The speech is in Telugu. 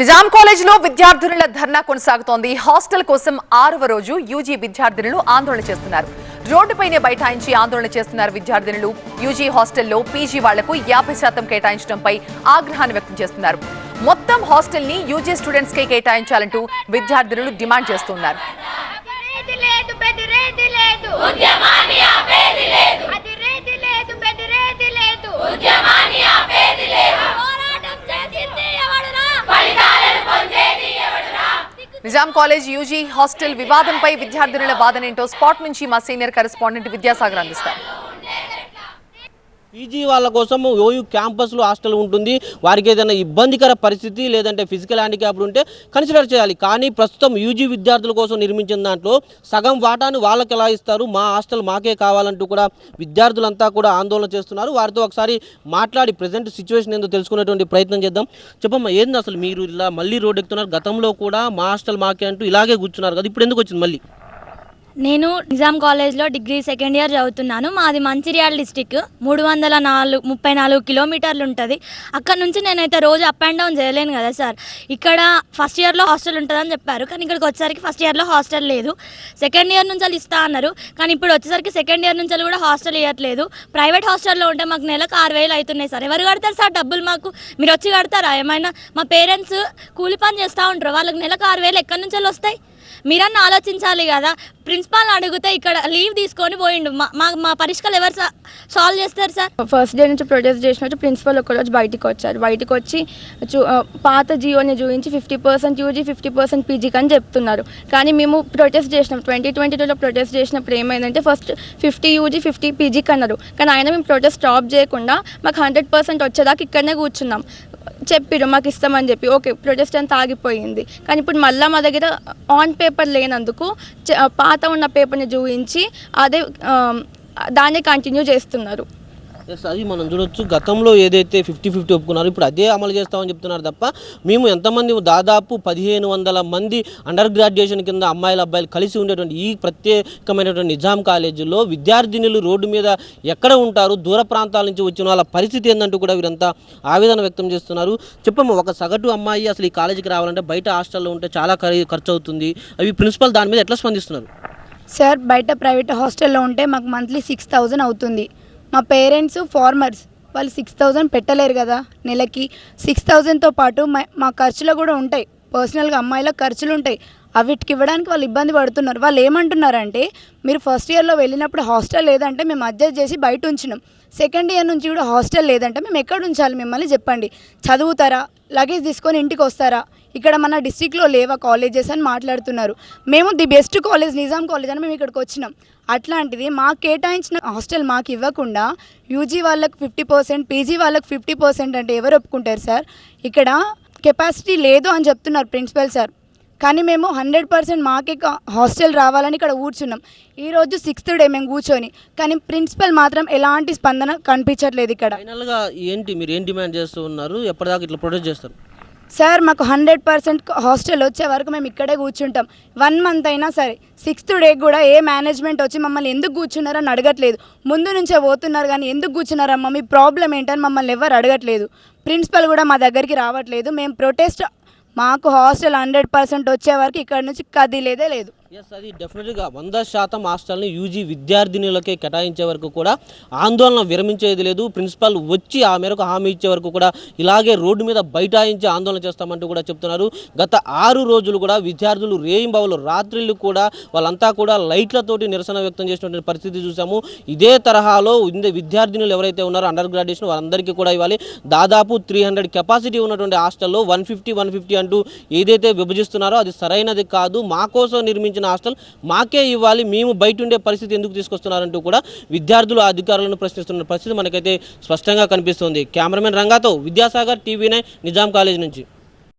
నిజాం కాలేజీలో విద్యార్థినుల ధర్నా కొనసాగుతోంది. హాస్టల్ కోసం ఆరవ రోజు యూజీ విద్యార్థినులు ఆందోళన చేస్తున్నారు. రోడ్డుపైనే బైఠాయించి ఆందోళన చేస్తున్నారు విద్యార్థినులు. యూజీ హాస్టల్లో పీజీ వాళ్ళకు యాభై శాతం కేటాయించడంపై ఆగ్రహాన్ని వ్యక్తం చేస్తున్నారు. మొత్తం హాస్టల్ని యూజీ స్టూడెంట్స్ కే కేటాయించాలంటూ విద్యార్థినులు డిమాండ్ చేస్తున్నారు. నిజాం కాలేజ్ యూజీ హాస్టల్ వివాదంపై విద్యార్థినుల వాదనేంటో స్పాట్ నుంచి మా సీనియర్ కరెస్పాండెంట్ విద్యాసాగర్ అందిస్తారు. పీజీ వాళ్ళ కోసం ఓయూ క్యాంపస్లో హాస్టల్ ఉంటుంది. వారికి ఏదైనా ఇబ్బందికర పరిస్థితి లేదంటే ఫిజికల్ హ్యాండిక్యాప్డ్ ఉంటే కన్సిడర్ చేయాలి. కానీ ప్రస్తుతం యూజీ విద్యార్థుల కోసం నిర్మించిన దాంట్లో సగం వాటాను వాళ్ళకి ఎలా ఇస్తారు? మా హాస్టల్ మాకే కావాలంటూ కూడా విద్యార్థులంతా కూడా ఆందోళన చేస్తున్నారు. వారితో ఒకసారి మాట్లాడి ప్రజెంట్ సిచ్యువేషన్ ఏందో తెలుసుకునేటువంటి ప్రయత్నం చేద్దాం. చెప్పమ్మా ఏంది అసలు మీరు ఇలా మళ్ళీ రోడ్ ఎక్కుతున్నారు? గతంలో కూడా మా హాస్టల్ మాకే అంటూ ఇలాగే కూర్చున్నారు కదా ఇప్పుడు ఎందుకు వచ్చింది మళ్ళీ? నేను నిజాం కాలేజ్లో డిగ్రీ సెకండ్ ఇయర్ చదువుతున్నాను. మాది మంచిర్యాల డిస్టిక్. మూడు వందల నాలుగు ముప్పై నాలుగు కిలోమీటర్లు ఉంటుంది. అక్కడ నుంచి నేనైతే రోజు అప్ అండ్ డౌన్ చేయలేను కదా సార్. ఇక్కడ ఫస్ట్ ఇయర్లో హాస్టల్ ఉంటుందని చెప్పారు. కానీ ఇక్కడికి వచ్చేసరికి ఫస్ట్ ఇయర్లో హాస్టల్ లేదు. సెకండ్ ఇయర్ నుంచి వాళ్ళు ఇస్తా అన్నారు. కానీ ఇప్పుడు వచ్చేసరికి సెకండ్ ఇయర్ నుంచి కూడా హాస్టల్ ఇవ్వట్లేదు ప్రైవేట్ హాస్టల్లో ఉంటే మాకు నెలకు ఆరు వేలు అవుతున్నాయి సార్. ఎవరు కడతారు సార్ డబ్బులు మాకు? మీరు వచ్చి కడతారా? ఏమైనా మా పేరెంట్స్ కూలి పని చేస్తూ ఉంటారు. వాళ్ళకి నెలకు ఆరు వేలు ఎక్కడి నుంచి వస్తాయి? మీరన్నా ఆలోచించాలి కదా. ప్రిన్సిపాల్ అడిగితే ఇక్కడ లీవ్ తీసుకొని పోయిండు. మా మా మా ఎవరు సాల్వ్ చేస్తారు సార్? ఫస్ట్ డే నుంచి ప్రొటెస్ట్ చేసినట్టు ప్రిన్సిపల్ ఒకరోజు బయటికి వచ్చారు. బయటికి వచ్చి చూ పాత జియోని చూపించి fifty percent UG fifty percent పీజీకి అని చెప్తున్నారు. కానీ మేము ప్రొటెస్ట్ చేసినాం. ట్వంటీ ట్వంటీ టూలో ప్రొటెస్ట్ చేసినప్పుడు ఏమైందంటే ఫస్ట్ ఫిఫ్టీ యూజీ ఫిఫ్టీ పీజీకి అన్నారు కానీ ఆయన మేము ప్రొటెస్ట్ స్టాప్ చేయకుండా మాకు హండ్రెడ్ పర్సెంట్ వచ్చేదాకా ఇక్కడనే కూర్చున్నాం. చెప్పిరు మాకు ఇస్తామని చెప్పి. ఓకే ప్రొటెస్ట్ అంతా ఆగిపోయింది. కానీ ఇప్పుడు మళ్ళీ మా దగ్గర ఆన్ పేపర్ లేనందుకు చ- పాత ఉన్న పేపర్ని చూపించి అదే దాన్నే దాన్ని కంటిన్యూ చేస్తున్నారు. ఎస్ అది మనం చూడొచ్చు గతంలో ఏదైతే ఫిఫ్టీ ఫిఫ్టీ ఒప్పుకున్నారో ఇప్పుడు అదే అమలు చేస్తామని చెప్తున్నారు తప్ప మేము ఎంతమంది దాదాపు పదిహేను వందల మంది అండర్ గ్రాడ్యుయేషన్ కింద అమ్మాయిలు అబ్బాయిలు కలిసి ఉండేటువంటి ఈ ప్రత్యేకమైనటువంటి నిజాం కాలేజీలో విద్యార్థినులు రోడ్డు మీద ఎక్కడ ఉంటారు దూర ప్రాంతాల నుంచి వచ్చిన వాళ్ళ పరిస్థితి ఏందంటూ కూడా వీరంతా ఆవేదన వ్యక్తం చేస్తున్నారు. చెప్పము ఒక సగటు అమ్మాయి అసలు ఈ కాలేజీకి రావాలంటే బయట హాస్టల్లో ఉంటే చాలా ఖరీ- ఖర్చు అవుతుంది అవి ప్రిన్సిపల్ దాని మీద ఎట్లా స్పందిస్తున్నారు? సార్ బయట ప్రైవేట్ హాస్టల్లో ఉంటే మాకు మంత్లీ సిక్స్ థౌజండ్ అవుతుంది. మా పేరెంట్స్ ఫార్మర్స్ వాళ్ళు సిక్స్ థౌజండ్ పెట్టలేరు కదా నెలకి. సిక్స్ థౌజండ్తో పాటు మా మా ఖర్చులు కూడా ఉంటాయి. పర్సనల్గా అమ్మాయిల ఖర్చులు ఉంటాయి. అవిటికి ఇవ్వడానికి వాళ్ళు ఇబ్బంది పడుతున్నారు. వాళ్ళు ఏమంటున్నారంటే మీరు ఫస్ట్ ఇయర్లో వెళ్ళినప్పుడు హాస్టల్ లేదంటే మేము అడ్జస్ట్ చేసి బయట ఉంచినాం. సెకండ్ ఇయర్ నుంచి కూడా హాస్టల్ లేదంటే మేము ఎక్కడ ఉంచాలి మిమ్మల్ని చెప్పండి. చదువుతారా? లగేజ్ తీసుకొని ఇంటికి వస్తారా? ఇక్కడ మన డిస్టిక్లో లేవా కాలేజెస్ అని మాట్లాడుతున్నారు. మేము the best college Nizam college అని మేము ఇక్కడికి వచ్చినాం. అట్లాంటిది మాకు కేటాయించిన హాస్టల్ మాకు ఇవ్వకుండా యూజీ వాళ్ళకు ఫిఫ్టీ పర్సెంట్ పీజీ వాళ్ళకు ఫిఫ్టీ పర్సెంట్ అంటే ఎవరు ఒప్పుకుంటారు సార్? ఇక్కడ కెపాసిటీ లేదు అని చెప్తున్నారు ప్రిన్సిపల్ సార్. కానీ మేము హండ్రెడ్ పర్సెంట్ మాకే హాస్టల్ రావాలని ఇక్కడ కూర్చున్నాం. ఈరోజు సిక్స్త్ డే మేము కూర్చొని కానీ ప్రిన్సిపల్ మాత్రం ఎలాంటి స్పందన కనిపించట్లేదు ఇక్కడ. ఫైనల్గా ఏంటి? మీరు ఏం డిమాండ్ చేస్తూ ఉన్నారు? ఎప్పటిదాకా ఇట్లా ప్రొటెస్ట్ చేస్తారు? సార్ మాకు హండ్రెడ్ పర్సెంట్ హాస్టల్ వచ్చే వరకు మేము ఇక్కడే కూర్చుంటాం. వన్ మంత్ అయినా సరే సిక్స్త్ డే కూడా ఏ మేనేజ్మెంట్ వచ్చి మమ్మల్ని ఎందుకు కూర్చున్నారని అడగట్లేదు. ముందు నుంచే పోతున్నారు కానీ ఎందుకు కూర్చున్నారమ్మా మీ ప్రాబ్లం ఏంటని మమ్మల్ని ఎవరు అడగట్లేదు. ప్రిన్సిపల్ కూడా మా దగ్గరికి రావట్లేదు. మేము ప్రొటెస్ట్ మాకు హాస్టల్ హండ్రెడ్ పర్సెంట్ వచ్చే వరకు ఇక్కడ నుంచి కదిలేదే లేదు. ఎస్ అది డెఫినెట్గా వంద శాతం హాస్టల్ని యూజీ విద్యార్థినులకే కేటాయించే వరకు కూడా ఆందోళన విరమించేది లేదు. ప్రిన్సిపల్ వచ్చి ఆ మేరకు హామీ ఇచ్చే వరకు కూడా ఇలాగే రోడ్డు మీద బైఠాయించి ఆందోళన చేస్తామంటూ కూడా చెప్తున్నారు. గత ఆరు రోజులు కూడా విద్యార్థులు రేయింబావులు రాత్రిళ్ళు కూడా వాళ్ళంతా కూడా లైట్లతోటి నిరసన వ్యక్తం చేసినటువంటి పరిస్థితి చూసాము. ఇదే తరహాలో ఇంద విద్యార్థినులు ఎవరైతే ఉన్నారో అండర్ గ్రాడ్యుయేషన్ వాళ్ళందరికీ కూడా ఇవ్వాలి. దాదాపు త్రీ హండ్రెడ్ కెపాసిటీ ఉన్నటువంటి హాస్టల్లో వన్ ఫిఫ్టీ వన్ ఫిఫ్టీ అంటూ ఏదైతే విభజిస్తున్నారో అది సరైనది కాదు. మా కోసం నిర్మించిన హాస్టల్ మాకే ఇవ్వాలి మేము బయట ఉండే పరిస్థితి ఎందుకు తీసుకొస్తున్నారంటూ కూడా విద్యార్థులు అధికారులను ప్రశ్నిస్తున్న పరిస్థితి మనకైతే స్పష్టంగా కనిపిస్తుంది. Cameraman రంగాతో Vidyasagar TV nine Nizam college నుంచి.